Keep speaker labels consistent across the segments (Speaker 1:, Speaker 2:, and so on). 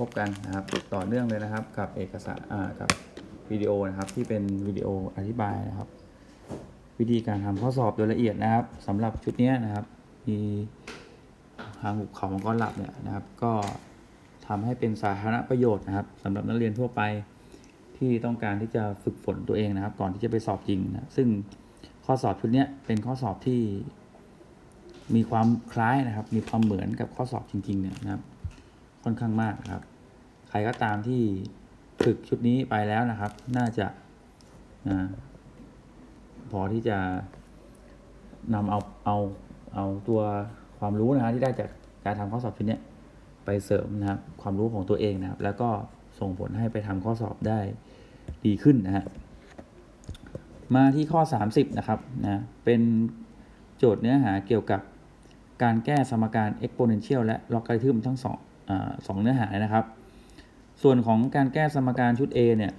Speaker 1: พบกันนะครับต่อเนื่องเลยนะครับ กับเอกสารอ่ากับวิดีโอนะครับ ที่เป็นวิดีโออธิบายนะครับ วิธีการทำข้อสอบโดยละเอียดนะครับสำหรับชุดนี้นะครับ มีทางหุบเขามังกรหลับเนี่ยนะครับ ก็ทำให้เป็นสาธารณประโยชน์นะครับสำหรับนักเรียนทั่วไปที่ต้องการที่จะฝึกฝนตัวเองนะครับ ก่อนที่จะไปสอบจริงนะซึ่งข้อสอบชุดนี้เป็นข้อสอบที่มีความคล้ายนะครับ มีความเหมือนกับข้อสอบจริงๆเนี่ยนะครับ ค่อนข้างมากครับ ใครก็ตามที่ฝึกชุดนี้ไปแล้วนะครับ น่าจะนะพอที่จะนำเอาเอาเอาตัวความรู้นะฮะที่ได้จากการทำข้อสอบชุดนี้ไปเสริมนะครับความรู้ของตัวเองนะครับ แล้วก็ส่งผลให้ไปทำข้อสอบได้ดีขึ้นนะฮะมาที่ข้อ 30 นะครับนะเป็นโจทย์เนื้อหาเกี่ยวกับการแก้สมการ exponential และ logarithm ทั้งสองอสองเนื้อหาเลยนะครับ ส่วนของการแก้สมการชุด A เนี่ย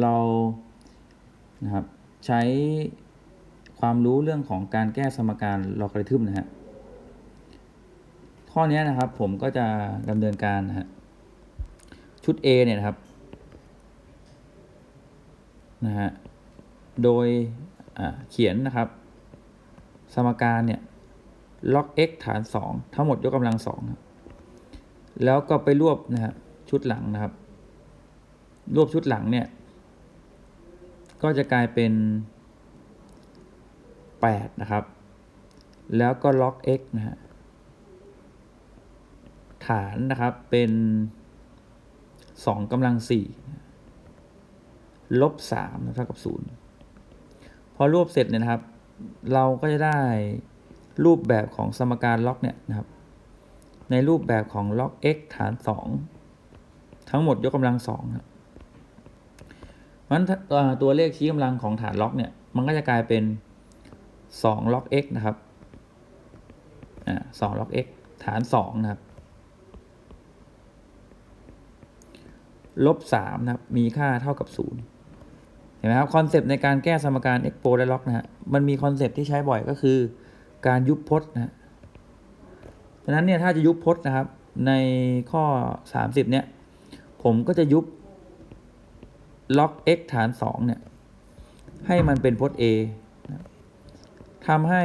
Speaker 1: เรานะครับใช้ความรู้เรื่องของการแก้สมการ logarithm นะฮะข้อนี้นะครับผมก็จะดำเนินการนะฮะชุด A เนี่ยนะครับนะฮะโดยเขียนนะครับ สมการเนี่ย log x ฐาน 2 ทั้งหมดยกกำลัง2แล้วก็ไปรวบนะฮะ ชุดหลังนะครับ รวบชุดหลังเนี่ย ก็จะกลายเป็น 8 นะครับ แล้วก็ log x นะฮะฐานนะครับเป็น2กำลัง 4 ลบ3เท่ากับ 0 พอรวบเสร็จเนี่ยนะครับ เราก็จะได้รูปแบบของสมการล็อกเนี่ยนะครับ ในรูปแบบของล็อก x ฐาน 2 ทั้งหมดยกกำลัง2ครับมันตัวเลขชี้กำลังของฐานล็อกเนี่ย มันก็จะกลายเป็น2ล็อก x นะครับอ่า2ล็อก x ฐาน2นะครับลบ3นะครับ มีค่าเท่ากับ 0 เห็นไหมครับคอนเซปต์ในการแก้สมการ expo และ log นะฮะมันมีคอนเซปต์ที่ใช้บ่อยก็คือการยุบพจน์นะฮะดังนั้นเนี่ยถ้าจะยุบพจน์นะครับในข้อ 30 เนี่ย ผมก็จะยุบ log x ฐาน 2 เนี่ย ให้มันเป็นพจน์ a ทำให้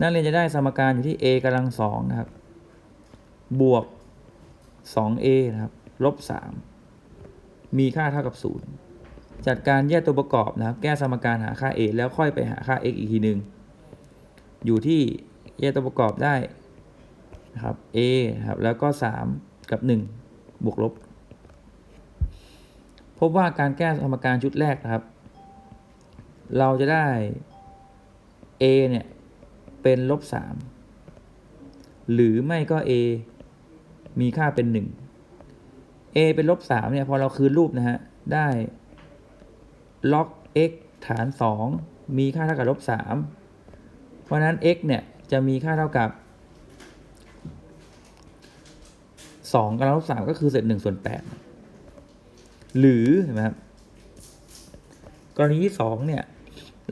Speaker 1: นักเรียนจะได้สมการอยู่ที่ a กำลัง2นะครับ บวก 2a นะครับ ลบ 3 มีค่าเท่ากับ 0 จัดการแยกตัวประกอบนะครับ แก้สมการหาค่า a แล้วค่อยไปหาค่า x อีกทีหนึ่ง อยู่ที่แยกตัวประกอบได้นะครับ a ครับ แล้วก็ 3 กับ 1 บวกลบ พบว่าการแก้สมการชุดแรกนะครับ เราจะได้ a เนี่ย เป็นลบ3หรือไม่ก็ a มีค่าเป็น 1 a เป็นลบ3เนี่ย พอเราคืนรูปนะฮะ ได้ log x ฐาน 2 มีค่าเท่ากับลบ3เพราะฉะนั้น x เนี่ย จะมีค่าเท่ากับ2กำลังลบ3ก็คือเศษ1ส่วน8 หรือเห็นไหมครับกรณีที่2เนี่ย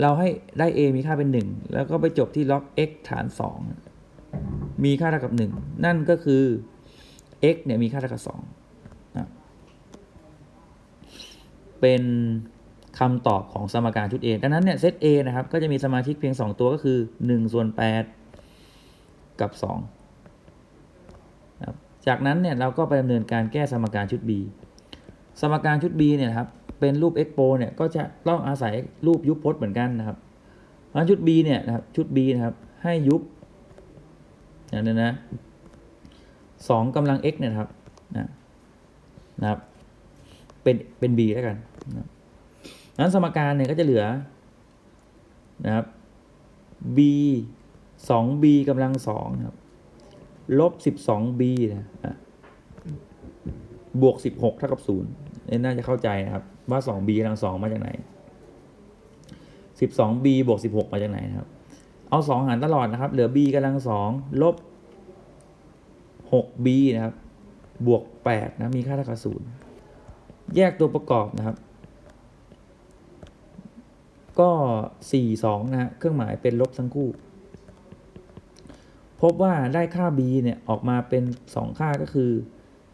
Speaker 1: เราให้ได้ a มีค่าเป็น 1 แล้วก็ไปจบที่ log x ฐาน 2 มีค่าเท่ากับ 1 นั่นก็คือ x เนี่ยมีค่าเท่ากับ2นะเป็นคำตอบของสมการชุด A ดังนั้นเนี่ยเซต A นะครับก็จะมีสมาชิกเพียง 2 ตัวก็คือ1ส่วน8 กับ2นะจากนั้นเนี่ยเราก็ไปดำเนินการแก้สมการชุด B สมการชุด B เนี่ยครับเป็นรูป expo เนี่ยก็จะต้องอาศัยรูปยุบพจน์เหมือนกันนะครับเพราะฉะนั้นชุด B เนี่ยนะครับชุด B นะครับให้ยุบอย่างนี้นะสองกำลัง x เนี่ยครับนะนะครับเป็นเป็น b แล้วกันนะนั้นสมการเนี่ยก็จะเหลือนะครับ b 2 b กำลังสองครับลบ 12 b นะบวก 16เท่ากับ0 นี่น่าจะเข้าใจนะครับ ว่า 2b กำลังสองมาจากไหน 12b บวก 16 มาจากไหนนะครับ เอา 2 หารตลอดนะครับ เหลือ b กำลังสองลบ 6b นะครับ บวก 8 นะ มีค่าเท่ากับ0แยกตัวประกอบนะครับ ก็ 4 2 นะฮะ เครื่องหมายเป็นลบทั้งคู่ พบว่าได้ค่า b เนี่ย ออกมาเป็น 2 ค่าก็คือ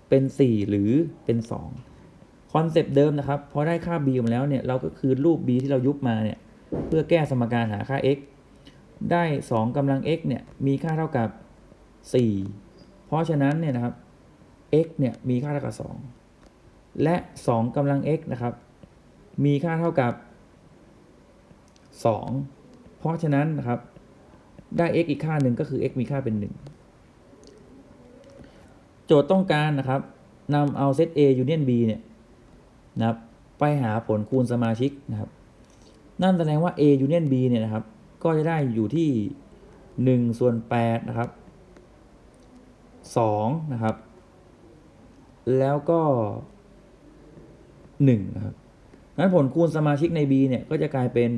Speaker 1: เป็น 4 หรือเป็น 2 คอนเซปต์เดิมนะครับพอได้ค่า b มาแล้วเนี่ยเราก็คือรูป b ที่เรายุบมาเนี่ยเพื่อแก้สมการหาค่า x ได้ 2กำลัง x เนี่ยมีค่าเท่ากับ 4 เพราะฉะนั้นเนี่ยนะครับ x เนี่ยมีค่าเท่ากับ 2 และ 2กำลัง x นะครับ มีค่าเท่ากับ 2 เพราะฉะนั้นนะครับได้ x อีกค่าหนึ่งก็คือ x มีค่าเป็น 1 โจทย์ต้องการนะครับนำเอาเซต A union B เนี่ย นะครับไปหาผลคูณสมาชิกนะครับ นั่นแสดงว่า A union B เนี่ยนะครับ ก็จะได้อยู่ที่ 1 ส่วน8นะครับ2นะครับ แล้วก็1นะครับงั้นผลคูณสมาชิกใน B เนี่ยก็จะกลายเป็น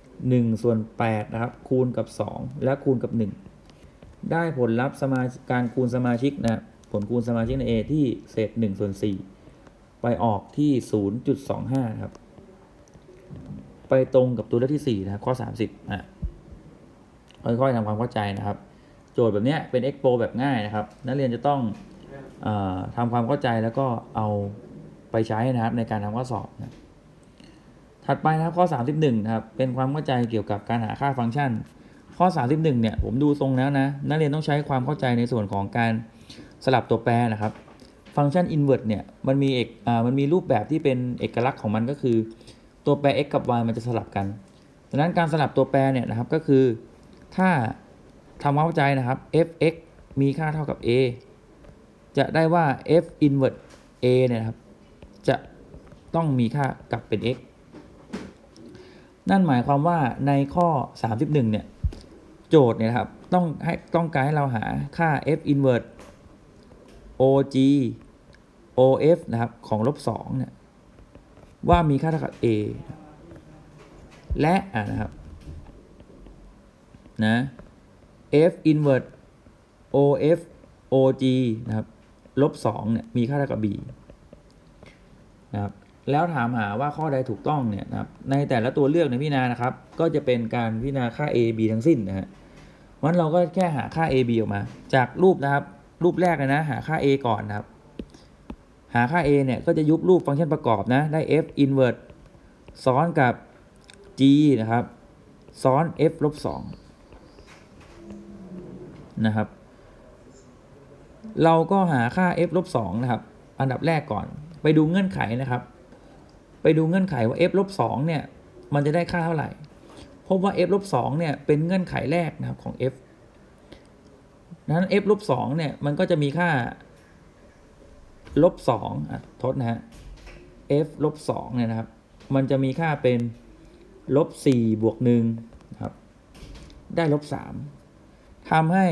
Speaker 1: 1 ส่วน8นะครับ คูณกับ 2 และคูณกับ 1 ได้ผลลัพธ์สมาการคูณสมาชิกนะผลคูณสมาชิกใน A ที่เศษ1ส่วน4 ไปออกที่ 0.25นะครับ ไปตรงกับตัวเลือกที่ 4 นะครับข้อ 30อะค่อยๆทำความเข้าใจนะครับ โจทย์แบบเนี้ยเป็น expo แบบง่ายนะครับ นักเรียนจะต้องออทำความเข้าใจแล้วก็เอาไปใช้นะครับในการทำข้อสอบนะถัดไปนะครับข้อ 31 นะครับ เป็นความเข้าใจเกี่ยวกับการหาค่าฟังก์ชัน ข้อ 31 เนี่ยผมดูทรงแล้วนะ นักเรียนต้องใช้ความเข้าใจในส่วนของการสลับตัวแปรนะครับ ฟังก์ชัน invert เนี่ยมันมีเอกอ่ามันมีรูปแบบที่เป็นเอกลักษณ์ของมันก็คือ ตัวแปร x กับ y มันจะสลับกันดังนั้นการสลับตัวแปรเนี่ยนะครับก็คือ ถ้าทำความเข้าใจนะครับ f(x) มีค่าเท่ากับ a จะได้ว่า f invert a เนี่ยนะครับจะต้องมีค่ากลับเป็น x นั่นหมายความว่าในข้อ 31 เนี่ย โจทย์เนี่ยนะครับต้องให้ต้องการให้เราหาค่า f inverse og of นะครับของลบ2เนี่ยว่ามีค่าเท่ากับ a และอ่านะครับนะ f inverse of og นะครับลบ2เนี่ยมีค่าเท่ากับ b นะครับแล้วถามหาว่าข้อใดถูกต้องเนี่ยนะครับในแต่ละตัวเลือกในพิจารณานะครับ ก็จะเป็นการพิจารณาค่า a b ทั้งสิ้นนะฮะวันเราก็แค่หาค่า a b ออกมา จากรูปนะครับ รูปแรกเลยนะ หาค่า a ก่อนนะครับ หาค่า a เนี่ย ก็จะยุบรูปฟังก์ชันประกอบนะ ได้ f inverse ซ้อนกับ g นะครับ ซ้อน f ลบ2นะครับ เราก็หาค่า f ลบ2นะครับ อันดับแรกก่อน ไปดูเงื่อนไขนะครับ ไปดูเงื่อนไขว่า f ลบ2เนี่ย มันจะได้ค่าเท่าไหร่ พบว่า f ลบ2เนี่ย เป็นเงื่อนไขแรกนะครับของ f นั้น f ลบ2เนี่ย มันก็จะมีค่าลบ2อะทดนะฮะ f ลบ2เนี่ยนะครับ มันจะมีค่าเป็นลบ4บวก1นะครับ ได้ลบ3ทำให้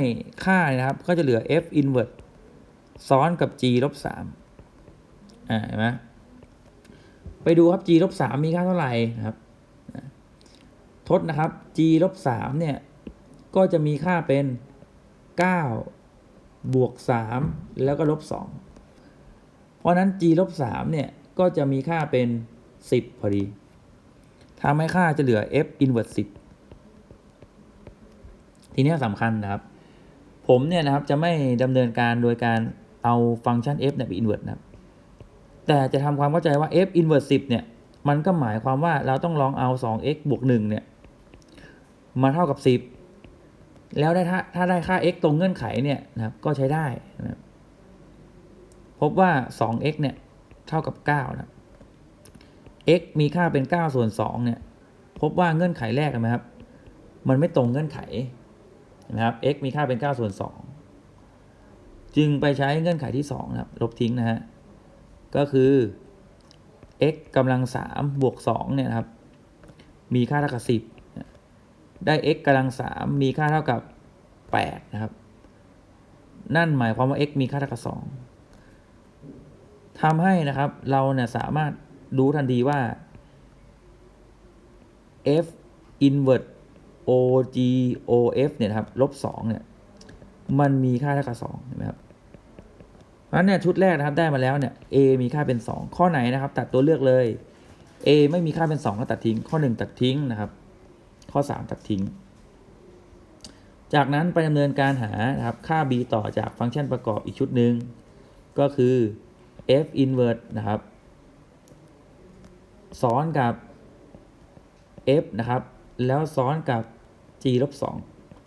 Speaker 1: ค่านะครับ ก็จะเหลือ f inverse ซ้อนกับ g ลบ3อ่าเห็นไหมไปดูครับ g ลบ3มีค่าเท่าไหร่นะครับ ทดนะครับ g ลบ3เนี่ย ก็จะมีค่าเป็น 9 บวก 3 แล้วก็ลบ 2 เพราะนั้น g ลบ3เนี่ย ก็จะมีค่าเป็น 10 พอดีทำให้ค่าจะเหลือ f inverse 10 ทีนี้สำคัญนะครับ ผมเนี่ยนะครับจะไม่ดำเนินการโดยการเอาฟังก์ชัน f เนี่ยไป inverse นะครับ แต่จะทำความเข้าใจว่า f inverse 10 เนี่ย มันก็หมายความว่าเราต้องลองเอา 2x บวก1เนี่ย มาเท่ากับ 10 แล้วได้ถ้าถ้าได้ค่า x ตรงเงื่อนไขเนี่ยนะครับก็ใช้ได้นะครับพบว่า 2x เนี่ยเท่ากับ9นะครับ x มีค่าเป็น 9 ส่วน 2 เนี่ย พบว่าเงื่อนไขแรกนะครับ มันไม่ตรงเงื่อนไขนะครับ x มีค่าเป็น 9 ส่วน 2 จึงไปใช้เงื่อนไขที่ 2 นะครับ ลบทิ้งนะฮะ ก็คือ x กำลัง3บวก2เนี่ยนะครับ มีค่าเท่ากับ 10 ได้ x กำลัง3มีค่าเท่ากับ8นะครับ นั่นหมายความว่า x มีค่าเท่ากับ2ทำให้นะครับเราเนี่ยสามารถรู้ทันทีว่า f inverse og of เนี่ยครับลบ2เนี่ยมันมีค่าเท่ากับ2เห็นไหมครับเพราะฉะนั้นเนี่ยชุดแรกนะครับได้มาแล้วเนี่ย a มีค่าเป็น 2 ข้อไหนนะครับ ตัดตัวเลือกเลย a ไม่มีค่าเป็น 2 ก็ตัดทิ้ง ข้อ 1 ตัดทิ้งนะครับ ข้อ 3 ตัดทิ้ง จากนั้นไปดำเนินการหานะครับค่า b ต่อจากฟังก์ชันประกอบอีกชุดหนึ่งก็คือ f inverse นะครับซ้อนกับ f นะครับ แล้วซ้อนกับ g ลบ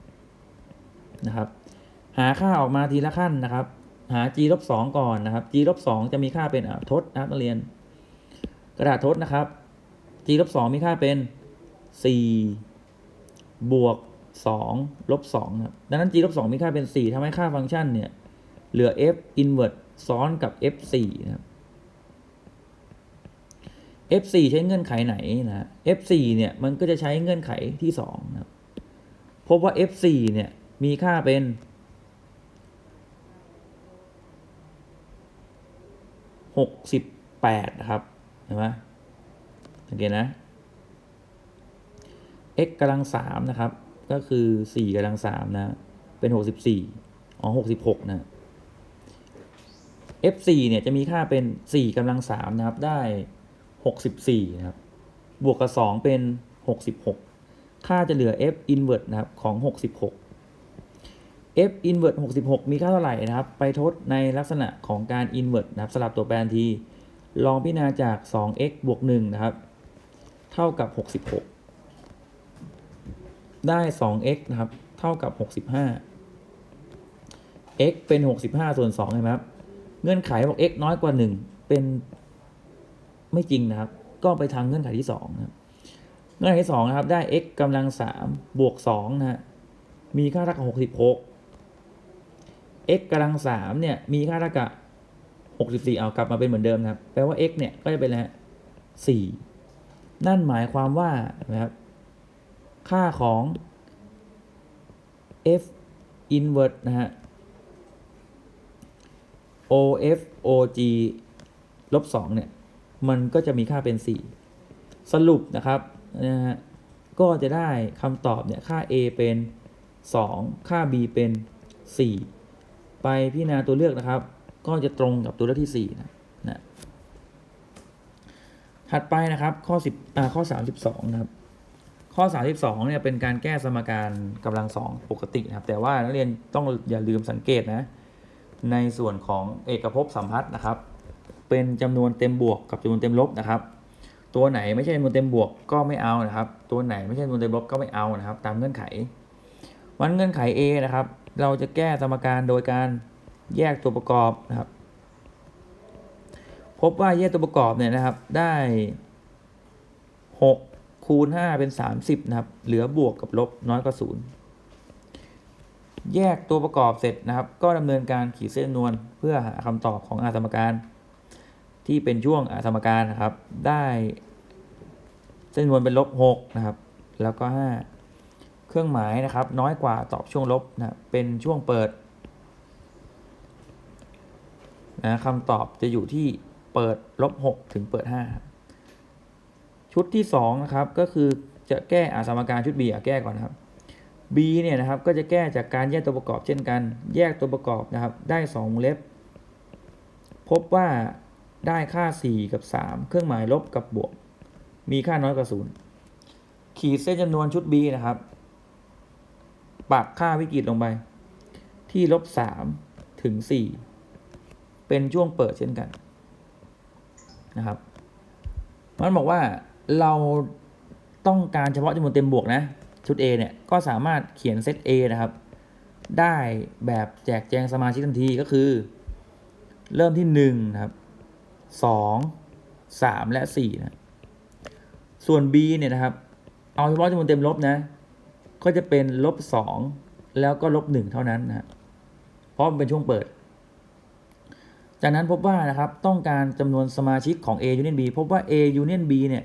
Speaker 1: 2นะครับ หาค่าออกมาทีละขั้นนะครับ หา g ลบ2ก่อนนะครับ g ลบ2จะมีค่าเป็นทดนะครับนักเรียน กระดาษทดนะครับ g ลบ2มีค่าเป็น4 บวก2ลบ2นะครับดังนั้น g ลบ2มีค่าเป็น 4ทำให้ค่าฟังก์ชันเนี่ย เหลือ f inverse ซ้อนกับ f 4นะครับ f 4ใช้เงื่อนไขไหนนะ f 4เนี่ย มันก็จะใช้เงื่อนไขที่2นะครับพบว่า f 4เนี่ย มีค่าเป็น 68นะครับ เห็นไหมสังเกตนะ x กำลัง3นะครับ ก็คือ4กำลัง3นะ เป็น64อ๋อ66นะ f 4เนี่ยจะมีค่าเป็น4กำลัง3นะครับ ได้64นะครับ บวกกับ2เป็น66ค่าจะเหลือ f inverse นะครับ ของ66 f inverse 66 มีค่าเท่าไหร่นะครับ ไปทดในลักษณะของการ inverse นะครับ สลับตัวแปรที ลองพิจารณาจาก 2x บวก1นะครับ เท่ากับ 66 ได้ 2x นะครับ เท่ากับ 65 x เป็น 65 ส่วน2ใช่ไหมครับ เงื่อนไขบอก x น้อยกว่า 1 เป็นไม่จริงนะครับ ก็ไปทางเงื่อนไขที่2นะครับ เงื่อนไขที่2นะครับ ได้ x กำลัง 3 บวก2นะฮะ มีค่าเท่ากับ 66 x กำลัง 3 เนี่ย มีค่าเท่ากับ64 เอากลับมาเป็นเหมือนเดิมนะครับ แปลว่า x เนี่ย ก็จะเป็นอะไรฮะ4นั่นหมายความว่านะครับ ค่าของ f inverse นะฮะ OF OG ลบ2เนี่ย มันก็จะมีค่าเป็น 4 สรุปนะครับนะฮะก็จะได้คำตอบเนี่ย ค่า A เป็น 2 ค่า B เป็น 4 ไปพิจารณาตัวเลือกนะครับ ก็จะตรงกับตัวเลือกที่ 4 นะนะถัดไปนะครับข้อ10อ่าข้อ 32 นะครับ ข้อ 32เนี่ยเป็นการแก้สมการกำลังสองปกตินะครับ แต่ว่านักเรียนต้องอย่าลืมสังเกตนะ ในส่วนของเอกภพสัมพัทธ์นะครับ เป็นจำนวนเต็มบวกกับจำนวนเต็มลบนะครับ ตัวไหนไม่ใช่จำนวนเต็มบวกก็ไม่เอานะครับ ตัวไหนไม่ใช่จำนวนเต็มลบก็ไม่เอานะครับ ตามเงื่อนไข วันเงื่อนไข A นะครับ เราจะแก้สมการโดยการแยกตัวประกอบนะครับ พบว่าแยกตัวประกอบเนี่ยนะครับได้ 6 คูณ 5 เป็น 30 นะครับ เหลือบวกกับลบน้อยกว่า0แยกตัวประกอบเสร็จนะครับ ก็ดำเนินการขีดเส้นนวนเพื่อหาคำตอบของอาสมการ ที่เป็นช่วงอาสมการนะครับ ได้เส้นนวนเป็นลบ6นะครับ แล้วก็ 5 เครื่องหมายนะครับ น้อยกว่าตอบช่วงลบนะบเป็นช่วงเปิดนะคำตอบจะอยู่ที่เปิดลบ6ถึงเปิด5 ชุดที่2นะครับก็คือจะแก้อาสมการชุด B อะแก้ก่อนนะครับ B เนี่ยนะครับก็จะแก้จากการแยกตัวประกอบเช่นกัน แยกตัวประกอบนะครับได้2วงเล็บ พบว่าได้ค่า 4 กับ 3 เครื่องหมายลบกับบวก มีค่าน้อยกว่า 0 ขีดเส้นจำนวนชุด B นะครับ ปักค่าวิกฤตลงไป ที่ลบ 3 ถึง 4 เป็นช่วงเปิดเช่นกันนะครับ มันบอกว่า เราต้องการเฉพาะจำนวนเต็มบวกนะ ชุด A เนี่ย ก็สามารถเขียนเซต A นะครับ ได้แบบแจกแจงสมาชิกทันทีก็คือ เริ่มที่1นะครับ2 3 และ4นะส่วน B เนี่ยนะครับ เอาเฉพาะจำนวนเต็มลบนะ ก็จะเป็นลบ2แล้วก็ลบ1เท่านั้นนะเพราะมันเป็นช่วงเปิด จากนั้นพบว่านะครับต้องการจำนวนสมาชิกของ A union B พบว่า A union B เนี่ย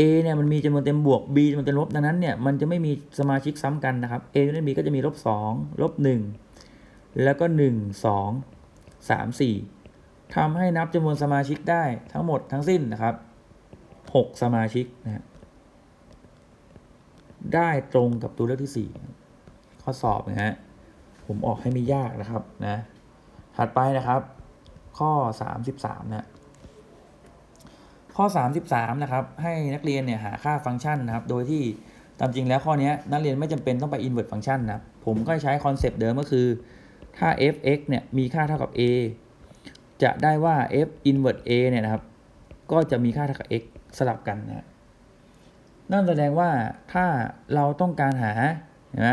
Speaker 1: A เนี่ยมันมีจำนวนเต็มบวก B จำนวนเต็มลบ ดังนั้นเนี่ยมันจะไม่มีสมาชิกซ้ำกันนะครับ A union B ก็จะมีลบ2ลบ1แล้วก็ 1 2 3 4ทำให้นับจำนวนสมาชิกได้ทั้งหมดทั้งสิ้นนะครับ 6 สมาชิกนะฮะได้ตรงกับตัวเลือกที่ 4 ข้อสอบนะฮะผมออกให้ไม่ยากนะครับนะถัดไปนะครับ ข้อ 33นะ ข้อ 33นะครับให้นักเรียนเนี่ยหาค่าฟังก์ชันนะครับ โดยที่ตามจริงแล้วข้อนี้นักเรียนไม่จำเป็นต้องไป invert ฟังก์ชันนะผมก็ใช้คอนเซปต์เดิมก็คือ ถ้า f(x) เนี่ยมีค่าเท่ากับ a จะได้ว่า f inverse a เนี่ยนะครับ ก็จะมีค่าเท่ากับ x สลับกันนะนั่นแสดงว่าถ้าเราต้องการหานไหม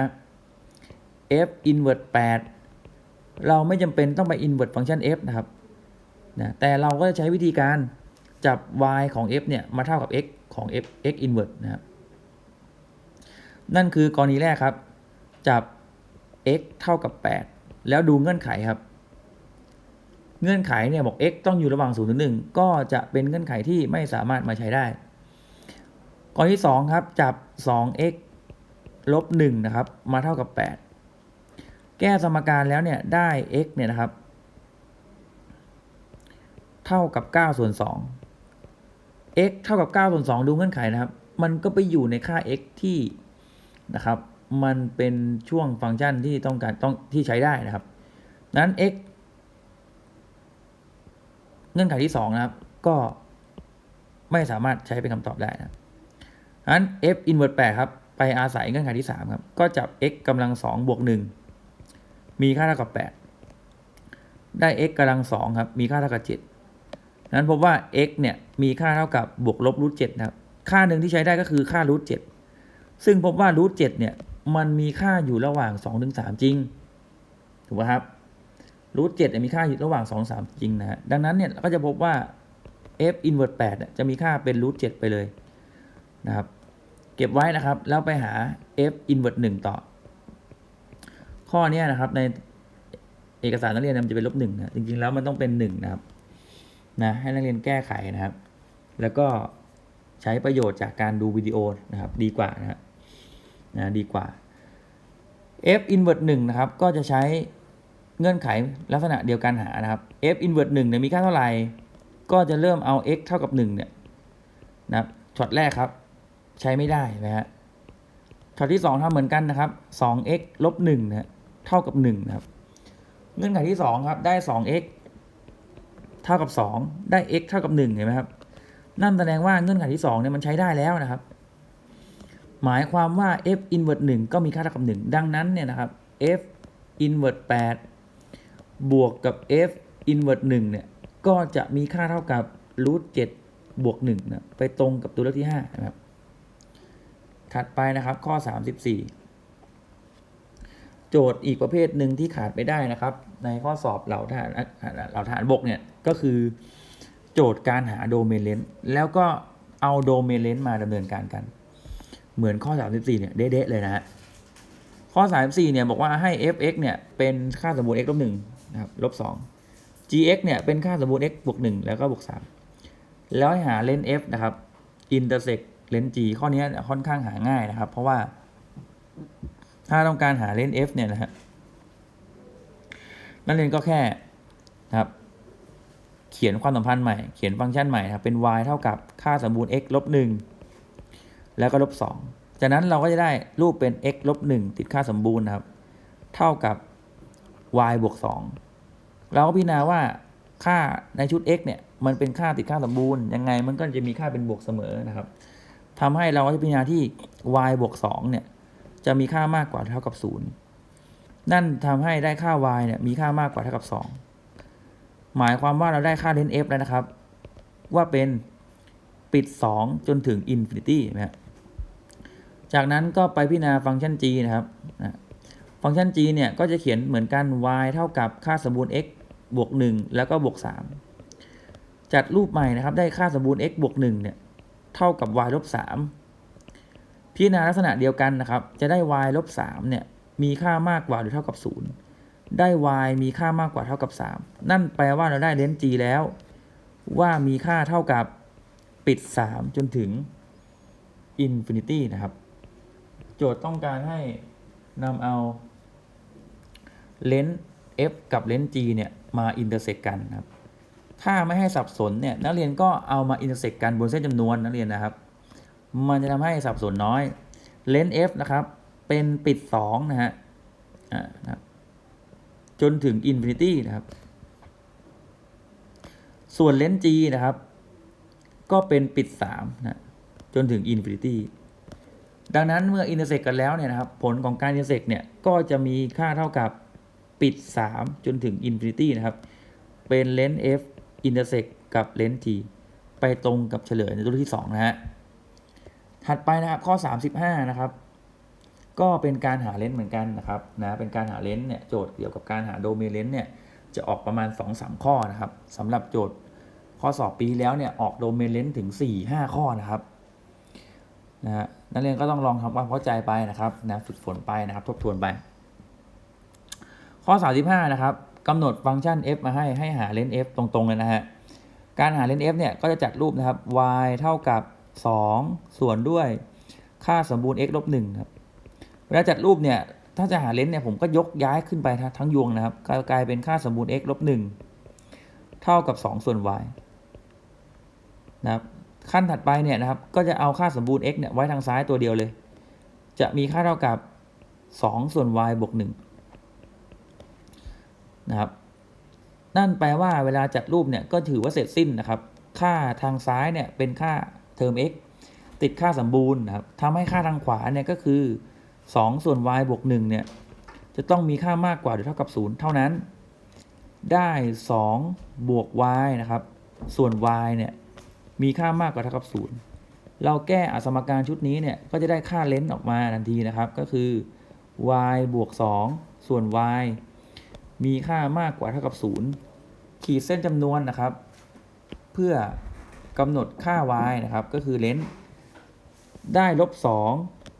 Speaker 1: f inverse 8เราไม่จำเป็นต้องไป invert ฟังก์ชัน f นะครับนะแต่เราก็จะใช้วิธีการ จับ y ของ f เนี่ยมาเท่ากับ x ของ f x inverse นะครับ นั่นคือกรณีแรกครับ จับ x เท่ากับ 8 แล้วดูเงื่อนไขครับ เงื่อนไขเนี่ยบอก x ต้องอยู่ระหว่าง0ถึง1ก็จะเป็นเงื่อนไขที่ไม่สามารถมาใช้ได้ กรณีที่2ครับ จับ 2x ลบ1นะครับ มาเท่ากับ 8 แก้สมการแล้วเนี่ยได้ x เนี่ยนะครับ เท่ากับ 9 ส่วน 2 x เท่ากับ9ส่วน2ดูเงื่อนไขนะครับ มันก็ไปอยู่ในค่า x ที่นะครับ มันเป็นช่วงฟังก์ชันที่ต้องการต้องที่ใช้ได้นะครับ นั้น x เงื่อนไขที่ 2 นะครับ ก็ไม่สามารถใช้เป็นคำตอบได้นะนั้น f inverse 8ครับ ไปอาศัยเงื่อนไขที่ 3 ครับ ก็จับ x กำลัง2บวก1มีค่าเท่ากับ 8 ได้ x กำลัง2ครับ มีค่าเท่ากับ 7 นั้นพบว่า x เนี่ยมีค่าเท่ากับบวกลบรูท7นะครับ ค่าหนึ่งที่ใช้ได้ก็คือค่ารูท7ซึ่งพบว่ารูท7เนี่ยมันมีค่าอยู่ระหว่าง2ถึง3จริง ถูกไหมครับรูทเนี่ยมีค่าอยู่ระหว่าง2 3จริงนะฮะดังนั้นเนี่ยเราก็จะพบว่า f inverse 8จะมีค่าเป็นรูท7ไปเลยนะครับ เก็บไว้นะครับ แล้วไปหา f inverse 1ต่อ ข้อนี้นะครับในเอกสารนักเรียนมันจะเป็นลบหนึ่งนะจริงๆแล้วมันต้องเป็นหนึ่งนะครับ นะให้นักเรียนแก้ไขนะครับ แล้วก็ใช้ประโยชน์จากการดูวิดีโอนะครับดีกว่านะนะดีกว่า f inverse 1นะครับก็จะใช้เงื่อนไขลักษณะเดียวกันหานะครับ f inverse 1เนี่ยมีค่าเท่าไหร่ ก็จะเริ่มเอา x เท่ากับ1เนี่ยนะครับช็อตแรกครับ ใช้ไม่ได้นะฮะช็อตที่ 2ทำเหมือนกันนะครับ 2x ลบ1นะฮะเท่ากับ1นะครับ เงื่อนไขที่ 2 ครับ ได้ 2x เท่ากับ 2 ได้ x เท่ากับ1เห็นไหมครับ นั่นแสดงว่าเงื่อนไขที่2เนี่ยมันใช้ได้แล้วนะครับ หมายความว่า f inverse 1ก็มีค่าเท่ากับ 1 ดังนั้นเนี่ยนะครับ f inverse 8บวกกับ f inverse 1เนี่ยก็จะมีค่าเท่ากับ root 7บวก1นะไปตรงกับตัวเลือกที่5นะครับ ถัดไปนะครับข้อ34โจทย์อีกประเภทหนึ่งที่ขาดไม่ได้นะครับ ในข้อสอบเหล่าทหารเหล่าทหารบกเนี่ย ก็คือโจทย์การหาโดเมนเลนส์แล้วก็เอาโดเมนเลนส์มาดำเนินการกัน เหมือนข้อ 34 เนี่ย เด๊ะเลยนะฮะ ข้อ 34 เนี่ย บอกว่าให้ f(x) เนี่ย เป็นค่าสมบูรณ์ x ลบ1นะครับลบ2 gx เนี่ย เป็นค่าสมบูรณ์ x บวก1แล้วก็บวก3แล้วให้หาเลนส์ f นะครับ intersect เลนส์ g ข้อนี้ค่อนข้างหาง่ายนะครับ เพราะว่าถ้าต้องการหาเลนส์ f เนี่ยนะฮะนักเรียนก็แค่นะครับ ขียนความสัมพันธ์ใหม่ เขียนฟังก์ชันใหม่ครับเป็น y เท่ากับค่าสมบูรณ์ x ลบ1แล้วก็ลบ2จากนั้นเราก็จะได้รูปเป็น x ลบ1ติดค่าสมบูรณ์นะครับ เท่ากับ y บวก2เราก็พิจารณาว่าค่าในชุด x เนี่ยมันเป็นค่าติดค่าสมบูรณ์ยังไงมันก็จะมีค่าเป็นบวกเสมอนะครับทำให้เราก็จะพิจารณาที่ y บวก2เนี่ยจะมีค่ามากกว่าเท่ากับ 0 นั่นทำให้ได้ค่า y เนี่ยมีค่ามากกว่าเท่ากับ 2 หมายความว่าเราได้ค่าเลนส์ f แล้วนะครับ ว่าเป็นปิด 2 จนถึง infinity นะฮะจากนั้นก็ไปพิจารณาฟังก์ชัน g นะครับฟังก์ชัน g เนี่ยก็จะเขียนเหมือนกัน y เท่ากับค่าสมบูรณ์ x บวก 1 แล้วก็บวก 3 จัดรูปใหม่นะครับ ได้ค่าสมบูรณ์ x บวก 1 เนี่ย เท่ากับ y ลบ 3 พิจารณาลักษณะเดียวกันนะครับ จะได้ y ลบ 3 เนี่ย มีค่ามากกว่าหรือเท่ากับ 0 ได้ y มีค่ามากกว่าเท่ากับ 3 นั่นแปลว่าเราได้เลนส์ g แล้ว ว่ามีค่าเท่ากับปิด 3 จนถึง infinity นะครับ โจทย์ต้องการให้นำเอาเลนส์ f กับเลนส์ g เนี่ย มา intersect กันนะครับ ถ้าไม่ให้สับสนเนี่ยนักเรียนก็เอามา intersect กันบนเส้นจำนวนนักเรียนนะครับ มันจะทำให้สับสนน้อยเลนส์ f นะครับ เป็นปิด 2 นะฮะอ่านะครับ จนถึง infinity นะครับ ส่วนเลนส์ g นะครับ ก็เป็นปิด3นะจนถึง infinity ดังนั้นเมื่อ intersect กันแล้วเนี่ยนะครับ ผลของการ intersect เนี่ยก็จะมีค่าเท่ากับปิด 3 จนถึง infinity นะครับ เป็นเลนส์ f intersect กับเลนส์ t ไปตรงกับเฉลยในตัวที่ 2 นะฮะ ถัดไปนะครับข้อ 35 นะครับ ก็เป็นการหาเลนส์เหมือนกันนะครับนะเป็นการหาเลนส์เนี่ยโจทย์เกี่ยวกับการหาโดเมนเลนส์เนี่ยจะออกประมาณ 2-3 ข้อนะครับสำหรับโจทย์ข้อสอบปีแล้วเนี่ยออกโดเมนเลนส์ถึง 4-5 ข้อนะครับนะฮะนักเรียนก็ต้องลองทำความเข้าใจไปนะครับนะฝึกฝนไปนะครับ ทบทวนไป ข้อ 35 นะครับกำหนดฟังก์ชัน f มาให้ให้หาเลนส์ f ตรงๆเลยนะฮะการหาเลนส์ f เนี่ยก็จะจัดรูปนะครับ y เท่ากับ 2 ส่วนด้วยค่าสมบูรณ์ x ลบ1ครับ เวลาจัดรูปเนี่ยถ้าจะหาเลนส์เนี่ยผมก็ยกย้ายขึ้นไปทั้งยวงนะครับกลายเป็นค่าสมบูรณ์ x ลบ1เท่ากับ 2 ส่วน y นะครับขั้นถัดไปเนี่ยนะครับก็จะเอาค่าสมบูรณ์ x เนี่ยไว้ทางซ้ายตัวเดียวเลย จะมีค่าเท่ากับ 2 ส่วน y บวก1นะครับนั่นแปลว่าเวลาจัดรูปเนี่ยก็ถือว่าเสร็จสิ้นนะครับ ค่าทางซ้ายเนี่ยเป็นค่าเทอม x ติดค่าสมบูรณ์นะครับทำให้ค่าทางขวาเนี่ยก็คือ 2 ส่วน y บวก1เนี่ย จะต้องมีค่ามากกว่าหรือเท่ากับ 0 เท่านั้น ได้ 2 บวก y นะครับ ส่วน y เนี่ย มีค่ามากกว่าเท่ากับ 0 เราแก้อสมการชุดนี้เนี่ย ก็จะได้ค่าเลนส์ออกมาทันทีนะครับ ก็คือ y บวก 2 ส่วน y มีค่ามากกว่าเท่ากับ 0 ขีดเส้นจำนวนนะครับ เพื่อกำหนดค่า y นะครับ ก็คือเลนส์ได้ลบ 2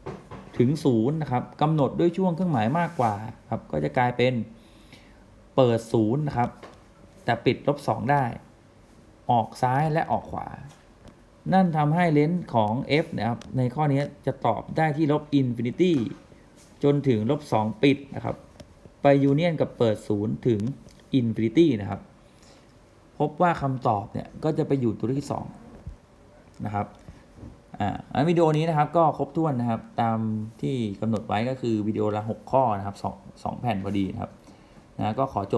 Speaker 1: ถึง0นะครับกำหนดด้วยช่วงเครื่องหมายมากกว่าครับก็จะกลายเป็นเปิด0นะครับแต่ปิดลบ2ได้ ออกซ้ายและออกขวา นั่นทำให้เลนส์ของ f นะครับในข้อนี้จะตอบได้ที่ลบอินฟินิตี้จนถึงลบ2ปิดนะครับ ไปยูเนียนกับเปิด 0 ถึงอินฟินิตี้นะครับ พบว่าคำตอบเนี่ยก็จะไปอยู่ตัวเลือกที่2นะครับ อ่าอันวิดีโอนี้นะครับก็ครบถ้วนนะครับ ตามที่กำหนดไว้ก็คือวิดีโอละ 6 ข้อนะครับ2 2แผ่นพอดีนะครับนะก็ขอจบ